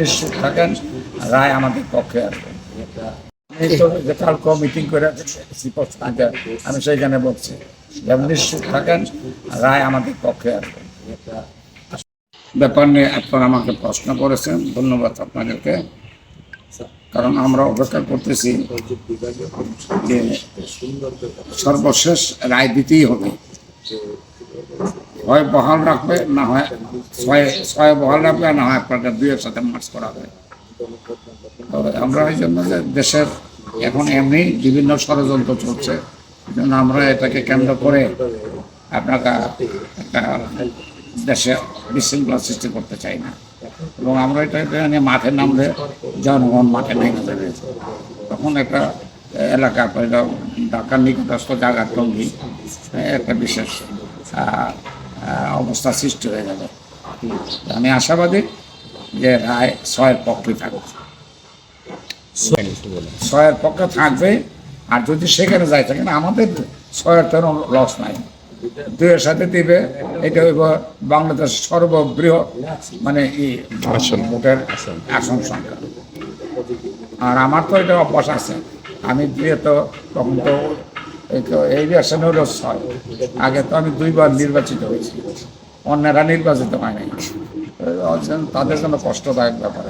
নিশ্চিত থাকেন, রায় আমাদের পক্ষে আসবে। এই তো কালকে মিটিং করে আমি সেইখানে বলছি যেমন থাকেন, রায় আমাদের পক্ষে আসবে। ব্যাপার নিয়ে আপনারা আমাকে প্রশ্ন করেছেন, ধন্যবাদ আপনাদেরকে। কারণ আমরা অপেক্ষা করতেছি যে সর্বশেষ রায় দিতেই হবে। হয় বহাল রাখবে, না হয় ছয় ছয় বহাল রাখবে, না হয় আপনাদের দুইয়ের সাথে মার্চ করা হবে। তো আমরা এই জন্য যে দেশের এখন এমনি বিভিন্ন ষড়যন্ত্র চলছে জন্য আমরা এটাকে কেন্দ্র করে আপনাকে একটা দেশে বিশৃঙ্খলা সৃষ্টি করতে চাই না। এবং আমরা এটা নিয়ে মাঠে নামলে জনগণ মাঠে নেমে যাবে। তখন একটা এলাকা ঢাকার নিকটস্থ জায়গার টঙ্গি, একটা বিশেষ অবস্থা সৃষ্টি হয়ে যাবে আমি আশাবাদী যে রায় ছয়ের পক্ষে থাকবে ছয়ের পক্ষে থাকবে আর যদি সেখানে যায় থাকেন আমাদের ছয়ের তেরো লস নাই। দুইয়ের সাথে দিবে এটা হইব বাংলাদেশ সর্ববৃহৎ মানে ই ভোটের আসন সংখ্যা। আর আমার তো এটা অভ্যাস আছে। আমি দিয়ে তো তখন তো এই হলো ছয় আগে তো আমি দুইবার নির্বাচিত হয়েছি। অন্যরা নির্বাচিত হয় নাই। তাদের জন্য কষ্টদায়ক ব্যাপার।